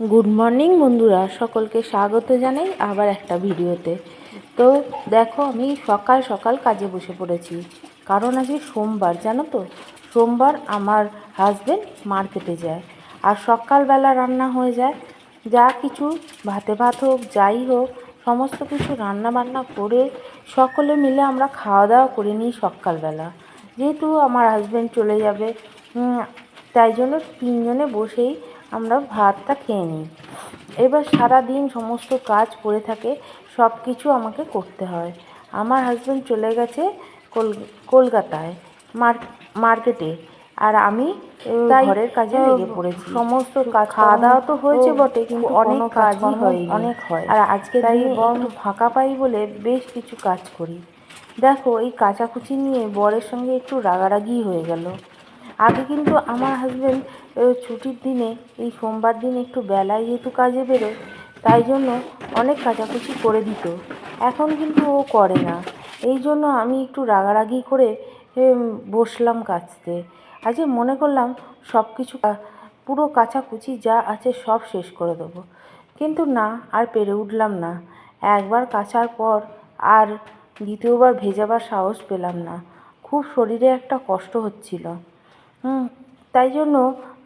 Good morning বন্ধুরা, সকলকে স্বাগত জানাই আবার একটা ভিডিওতে। তো দেখো, আমি সকাল সকাল কাজে বসে পড়েছি, কারণ আজকে সোমবার, জানো তো? সোমবার আমার হাজবেন্ড মার্কেটে যায়, আর সকালবেলা রান্না হয়ে যায়, যা কিছু ভাতে ভাত হোক, যাই হোক, সমস্ত কিছু রান্না বান্না করে সকলে মিলে আমরা খাওয়া দাওয়া করে নিই সকালবেলা। যেহেতু আমার হাজবেন্ড চলে যাবে তাই জন্য তিনজনে বসেই আমরা ভাতটা খেয়ে নিই। এবার সারা দিন সমস্ত কাজ পড়ে থাকে সব কিছু আমাকে করতে হয়। আমার হাজব্যান্ড চলে গেছে কল কলকাতায় মার্কেটে আর আমি ঘরের কাজে লেগে পড়েছি। সমস্ত কাজ খাওয়া দাওয়া তো হয়েছে বটে কিন্তু অনেক কাজই হয় অনেক হয়। আর আজকে তাই একটু ফাঁকা পাই বলে বেশ কিছু কাজ করি। দেখো এই কাচাকুচি নিয়ে বরের সঙ্গে একটু রাগারাগি হয়ে গেল। আগে কিন্তু আমার হাজবেন্ড ছুটির দিনে, এই সোমবার দিন একটু বেলায় যেহেতু কাজে বেরোয়, তাই জন্য অনেক কাচাকুচি করে দিত। এখন কিন্তু ও করে না। এই জন্য আমি একটু রাগারাগি করে বসলাম কাচতে আজকে মনে করলাম সব কিছু পুরো কাচাকুচি যা আছে সব শেষ করে দেবো। কিন্তু না, আর পেরে উঠলাম না। একবার কাচার পর আর দ্বিতীয়বার ভেজাবার সাহস পেলাম না। খুব শরীরে একটা কষ্ট হচ্ছিল। তাই জন্য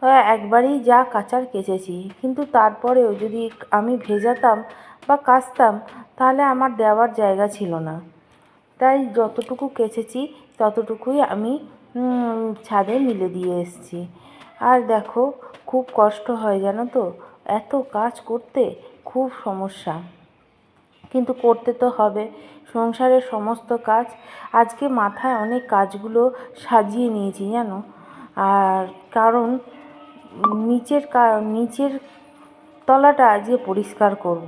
একবারেই যা কাচার কেচেছি। কিন্তু তারপরেও যদি আমি ভেজাতাম বা কাচতাম, তাহলে আমার দেওয়ার জায়গা ছিল না। তাই যতটুকু কেচেছি, ততটুকুই আমি ছাদে মিলে দিয়ে এসেছি। আর দেখো, খুব কষ্ট হয় জানো তো? এত কাজ করতে খুব সমস্যা। কিন্তু করতে তো হবে। সংসারের সমস্ত কাজ, আজকে মাথায় অনেক কাজগুলো সাজিয়ে নিয়েছি জানো? আর কারণ নিচের কা, নিচের তলাটা আজকে পরিষ্কার করব।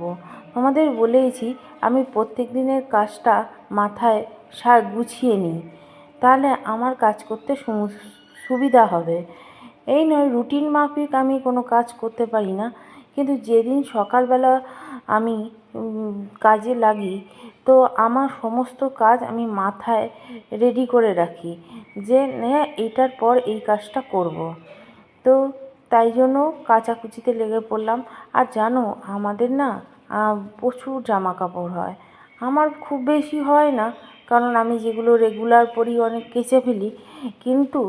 তোমাদের বলেইছি, আমি প্রত্যেক দিনের কাজটা মাথায় সা, গুছিয়ে নিই তাহলে আমার কাজ করতে সুবিধা হবে এই নয়, রুটিন মাফিক আমি কোনো কাজ করতে পারি না কিন্তু যেদিন সকালবেলা আমি কাজে লাগি, তো আমার সমস্ত কাজ আমি মাথায় রেডি করে রাখি যে হ্যাঁ এটার পর এই কাজটা করব। তো তাই জন্য কাচাকুচিতে লেগে পড়লাম। আর জানো, আমাদের না প্রচুর জামা কাপড় হয়। আমার খুব বেশি হয় না, কারণ আমি যেগুলো রেগুলার পরি অনেক কেচে ফেলি। কিন্তু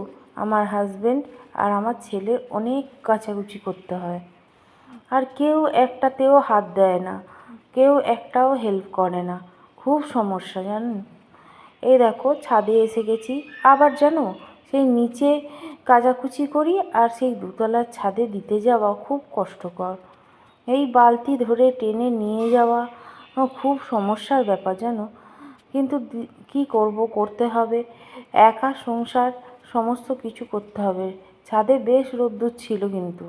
আমার হাজবেন্ড আর আমার ছেলে অনেক কাচাকুচি করতে হয়। আর কেউ একটাতেও হাত দেয় না, কেউ একটাও হেল্প করে না। খুব সমস্যা, জানেন? এই দেখো, ছাদে এসে গেছি। আবার জানো সেই নিচে কাচাকুচি করি আর সেই দুতলার ছাদে দিতে যাওয়া খুব কষ্টকর। এই বালতি ধরে টেনে নিয়ে যাওয়া খুব সমস্যার ব্যাপার জানো। কিন্তু কী করব, করতে হবে। একা সংসার, সমস্ত কিছু করতে হবে। ছাদে বেশ রোদ্দুর ছিল কিন্তু।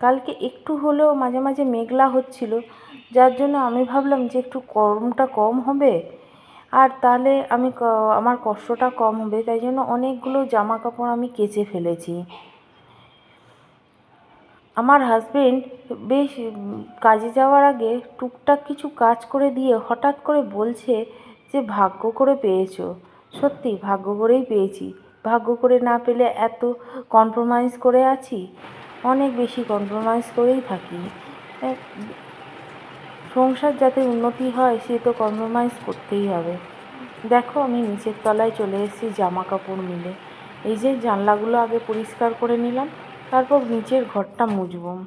কালকে একটু হলেও মাঝে মাঝে মেঘলা হচ্ছিল। যার জন্য আমি ভাবলাম যে একটু গরমটা কম হবে। আর তাহলে আমি আমার কষ্টটা কম হবে, তাই জন্য অনেকগুলো জামা কাপড় আমি কেচে ফেলেছি। আমার হাজবেন্ড বেশ কাজে যাওয়ার আগে টুকটাক কিছু কাজ করে দিয়ে হঠাৎ করে বলছে যে, ভাগ্য করে পেয়েছ। সত্যি, ভাগ্য করেই পেয়েছি। ভাগ্য করে না পেলে এত কম্প্রোমাইজ করে আছি? অনেক বেশি কম্প্রোমাইজ করেই থাকি। সংসার যাতে উন্নতি হয়, সে তো কম্প্রোমাইজ করতেই হবে। দেখো, আমি নিচের তলায় চলে এসেছি জামা কাপড় মিলে। এই যে জানলাগুলো আগে পরিষ্কার করে নিলাম, তারপর নিচের ঘরটা মুছবো।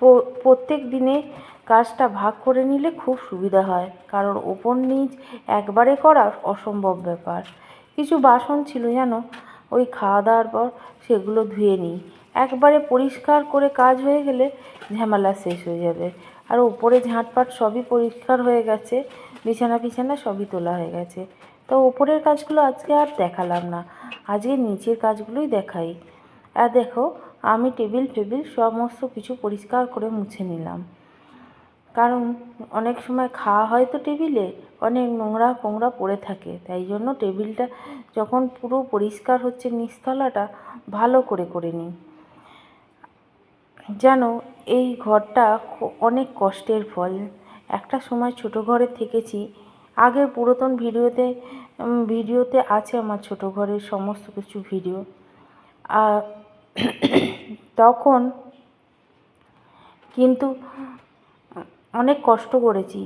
প- প্রত্যেক দিনে কাজটা ভাগ করে নিলে খুব সুবিধা হয়, কারণ ওপর নিচ একবারে করা অসম্ভব ব্যাপার। কিছু বাসন ছিল জানো, ওই খাওয়া দাওয়ার পর সেগুলো ধুয়ে নিই। একবারে পরিষ্কার করে কাজ হয়ে গেলে ঝামেলা শেষ হয়ে যাবে। আর ওপরে ঝাঁটপাট সবই পরিষ্কার হয়ে গেছে, বিছানা বিছানা সবই তোলা হয়ে গেছে। তো ওপরের কাজগুলো আজকে আর দেখালাম না, আজকে নিচের কাজগুলোই দেখাই। আর দেখো, আমি টেবিল টেবিল সমস্ত কিছু পরিষ্কার করে মুছে নিলাম। কারণ অনেক সময় খাওয়া হয় তো টেবিলে, অনেক নোংরা ফোংরা পড়ে থাকে। তাই জন্য টেবিলটা যখন পুরো পরিষ্কার হচ্ছে নিচতলাটা, ভালো করে করে নিই। জানো এই ঘরটা অনেক কষ্টের ফল। একটা সময় ছোট ঘরে থেকেছি। আগের পুরাতন ভিডিওতে ভিডিওতে আছে আমার ছোট ঘরের সমস্ত কিছু ভিডিও। আর তখন কিন্তু অনেক কষ্ট করেছি।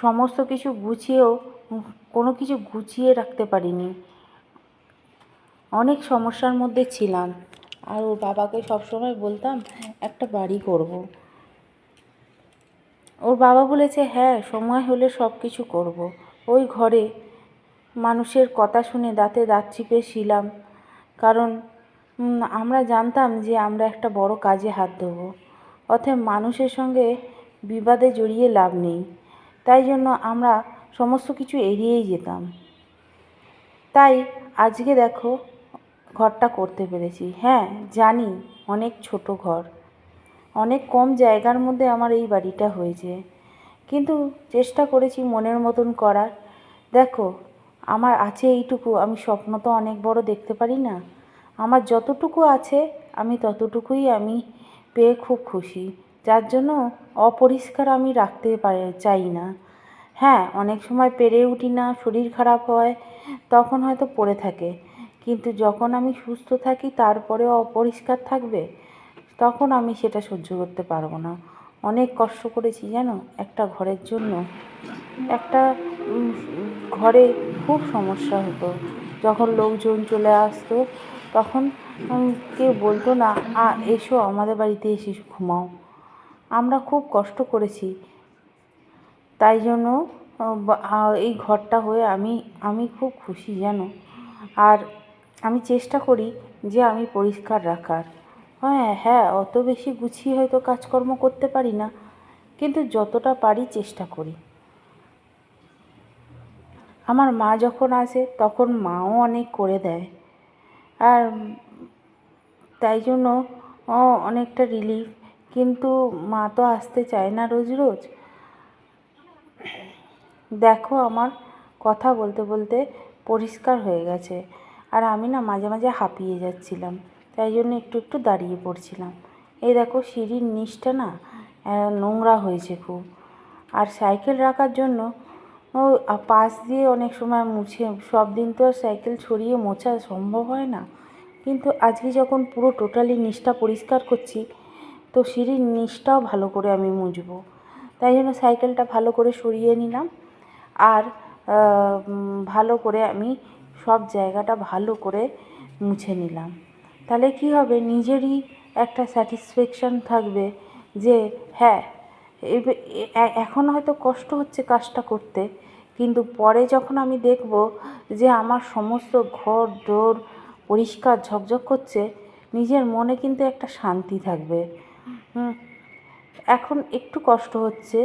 সমস্ত কিছু গুছিয়েও, কোনো কিছু গুছিয়ে রাখতে পারিনি। অনেক সমস্যার মধ্যে ছিলাম। আর ওর বাবাকে সবসময় বলতাম, একটা বাড়ি করব। ওর বাবা বলেছে হ্যাঁ সময় হলে সব কিছু করব। ওই ঘরে মানুষের কথা শুনে দাঁতে দাঁত চিপে ছিলাম কারণ আমরা জানতাম যে আমরা একটা বড় কাজে হাত দেবো অতএব মানুষের সঙ্গে বিবাদে জড়িয়ে লাভ নেই, তাই জন্য আমরা সমস্ত কিছু এড়িয়েই যেতাম তাই আজকে দেখো ঘরটা করতে পেরেছি। হ্যাঁ জানি, অনেক ছোট ঘর। অনেক কম জায়গার মধ্যে আমার এই বাড়িটা হয়েছে। কিন্তু চেষ্টা করেছি মনের মতন করার। দেখো, আমার আছে এইটুকু, আমি স্বপ্ন তো অনেক বড় দেখতে পারি না। আমার যতটুকু আছে, আমি ততটুকুই আমি পেয়ে খুব খুশি। যার জন্য অপরিষ্কার আমি রাখতে পারি, চাই না। হ্যাঁ অনেক সময় পেরে উঠি না, শরীর খারাপ হয়, তখন হয়তো পড়ে থাকে। কিন্তু যখন আমি সুস্থ থাকি, তারপরেও অপরিষ্কার থাকবে, তখন আমি সেটা সহ্য করতে পারব না। অনেক কষ্ট করেছি জানো? একটা ঘরের জন্য। একটা ঘরে খুব সমস্যা হতো। যখন লোকজন চলে আসতো, তখন কেউ বলতো না, আ, এসো আমাদের বাড়িতে এসে ঘুমাও। আমরা খুব কষ্ট করেছি। তাই জন্য এই ঘরটা হয়ে আমি আমি খুব খুশি জানো? আর আমি চেষ্টা করি যে আমি পরিষ্কার রাখার। হ্যাঁ হ্যাঁ অত বেশি গুছিয়ে হয়তো কাজকর্ম করতে পারি না, কিন্তু যতটা পারি চেষ্টা করি। আমার মা যখন আসে, তখন মাও অনেক করে দেয়। আর তাই জন্য অনেকটা রিলিফ কিন্তু মা তো আসতে চায় না রোজ রোজ। দেখো আমার কথা বলতে বলতে পরিষ্কার হয়ে গেছে। আর আমি না মাঝে মাঝে হাঁপিয়ে যাচ্ছিলাম, তাই জন্য একটু একটু দাঁড়িয়ে পড়ছিলাম। এই দেখো সিঁড়ির নিচটা না নোংরা হয়েছে খুব। আর সাইকেল রাখার জন্য, ও পাশ দিয়ে অনেক সময় মুছে, সব দিন তো আর সাইকেল ছড়িয়ে মোছা সম্ভব হয় না। কিন্তু আজকে যখন পুরো টোটালি নিচটা পরিষ্কার করছি, তো সিঁড়ির নিচটাও ভালো করে আমি মুছবো। তাই জন্য সাইকেলটা ভালো করে সরিয়ে নিলাম। আর ভালো করে আমি সব জায়গাটা ভালো করে মুছে নিলাম। তাহলে কি হবে? নিজেরই একটা স্যাটিসফ্যাকশান থাকবে যে হ্যাঁ এখন হয়তো কষ্ট হচ্ছে কাজটা করতে, কিন্তু পরে যখন আমি দেখব যে আমার সমস্ত ঘর, দোর পরিষ্কার ঝকঝক করছে, নিজের মনে কিন্তু একটা শান্তি থাকবে। এখন একটু কষ্ট হচ্ছে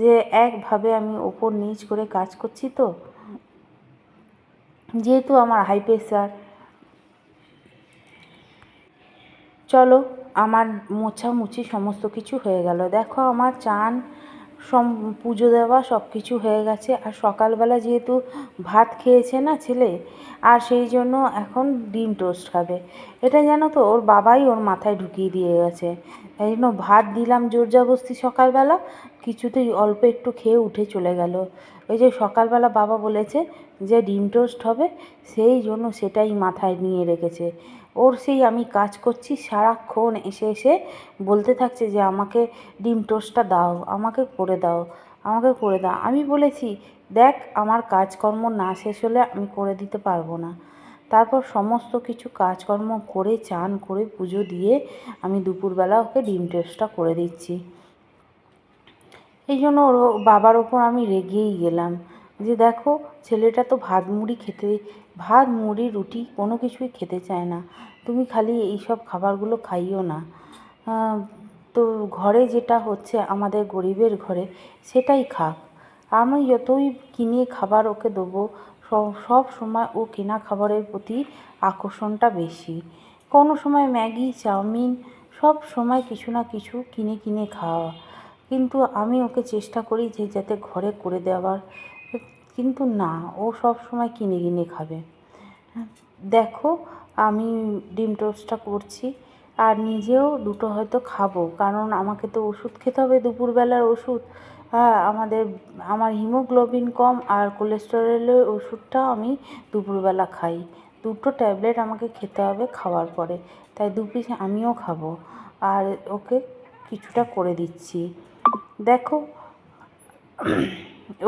যে, একভাবে আমি ওপর নিচ করে কাজ করছি তো যেহেতু আমার হাই প্রেশার চলো আমার মোছামুছি সমস্ত কিছু হয়ে গেল। দেখো আমার চান সম, পুজো দেওয়া সব কিছু হয়ে গেছে। আর সকালবেলা যেহেতু ভাত খেয়েছে না ছেলে, আর সেই জন্য এখন ডিম টোস্ট খাবে। এটা জানো তো, ওর বাবাই ওর মাথায় ঢুকিয়ে দিয়ে গেছে। তাই জন্য ভাত দিলাম জোর জবস্তি সকালবেলা, কিছুতেই অল্প একটু খেয়ে উঠে চলে গেল। ওই যে সকালবেলা বাবা বলেছে যে ডিম টোস্ট হবে, সেই জন্য সেটাই মাথায় নিয়ে রেখেছে। ওর সেই আমি কাজ করছি, সারাক্ষণ এসে এসে বলতে থাকছে যে, আমাকে ডিম টোস্টটা দাও, আমাকে করে দাও, আমাকে করে দাও। আমি বলেছি, দেখ, আমার কাজকর্ম না শেষ হলে আমি করে দিতে পারব না। তারপর সমস্ত কিছু কাজকর্ম করে, চান করে, পুজো দিয়ে আমি দুপুরবেলা ওকে ডিম টোস্টটা করে দিচ্ছি। এই জন্য ওর বাবার ওপর আমি রেগেই গেলাম। যে দেখো, ছেলেটা তো ভাত মুড়ি খেতে, ভাত, মুড়ি, রুটি কোনো কিছুই খেতে চায় না। তুমি খালি এই সব খাবারগুলো খাইও না। তো ঘরে যেটা হচ্ছে আমাদের গরিবের ঘরে, সেটাই খাক। আমি যতই কিনে খাবার ওকে দেবো সব সময় ও কেনা খাবারের প্রতি আকর্ষণটা বেশি। কোনো সময় ম্যাগি, চাউমিন, সব সময় কিছু না কিছু কিনে কিনে খাওয়া। কিন্তু আমি ওকে চেষ্টা করি যে যাতে ঘরে করে দেওয়ার কিন্তু না, ও সব সময় কিনে কিনে খাবে। দেখো আমি ডিম টোস্টটা করছি আর নিজেও দুটো হয়তো খাব, কারণ আমাকে তো ওষুধ খেতে হবে দুপুরবেলার ওষুধ। হ্যাঁ আমাদের, আমার হিমোগ্লোবিন কম আর কোলেস্টেরলের ওষুধটাও আমি দুপুরবেলা খাই। দুটো ট্যাবলেট আমাকে খেতে হবে খাওয়ার পরে, তাই দু পিস আমিও খাব। আর ওকে কিছুটা করে দিচ্ছি। দেখো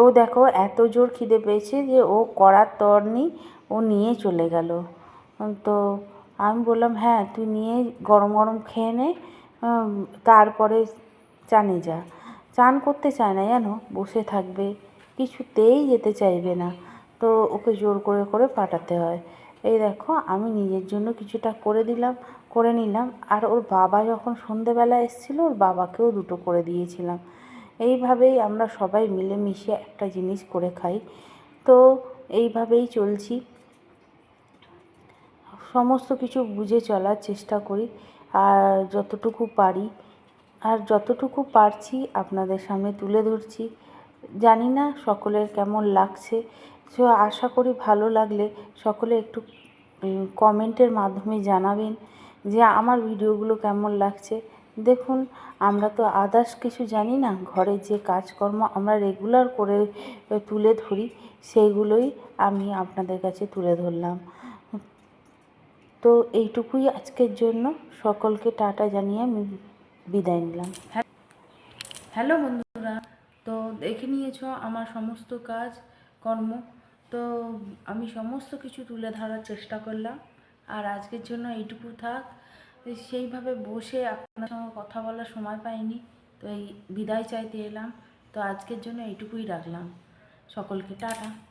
ও দেখো, এত জোর খিদে পেয়েছে যে ও করার তর নেই ও নিয়ে চলে গেল। তো আমি বললাম হ্যাঁ তুই নিয়ে গরম গরম খেয়ে নে তারপরে চানে যা। চান করতে চায় না, জানো? বসে থাকবে, কিছুতেই যেতে চাইবে না। তো ওকে জোর করে করে পাঠাতে হয়। এই দেখো, আমি নিজের জন্য কিছুটা করে দিলাম, করে নিলাম। আর ওর বাবা যখন সন্ধেবেলা এসেছিল, ওর বাবাকেও দুটো করে দিয়েছিলাম। এইভাবেই আমরা সবাই মিলেমিশে একটা জিনিস করে খাই। তো এইভাবেই চলছি। সমস্ত কিছু বুঝে চলার চেষ্টা করি আর যতটুকু পারি। আর যতটুকু পারছি আপনাদের সামনে তুলে ধরছি। জানি না সকলের কেমন লাগছে। তো আশা করি ভালো লাগলে সকলে একটু কমেন্টের মাধ্যমে জানাবেন যে আমার ভিডিওগুলো কেমন লাগছে। দেখুন, আমরা তো আদার্স কিছু জানি না। ঘরের যে কাজকর্ম আমরা রেগুলার করে তুলে ধরি, সেইগুলোই আমি আপনাদের কাছে তুলে ধরলাম। তো এইটুকুই আজকের জন্য। সকলকে টাটা জানিয়ে আমি বিদায় নিলাম। হ্যালো বন্ধুরা, তো দেখে নিয়েছ আমার সমস্ত কাজ, কর্ম। তো আমি সমস্ত কিছু তুলে ধরার চেষ্টা করলাম। আর আজকের জন্য এইটুকু থাক। সেইভাবে বসে আপনার সঙ্গে কথা বলার সময় পাইনি। তো এই বিদায় চাইতে এলাম। তো আজকের জন্য এইটুকুই রাখলাম। সকলকে টাটা।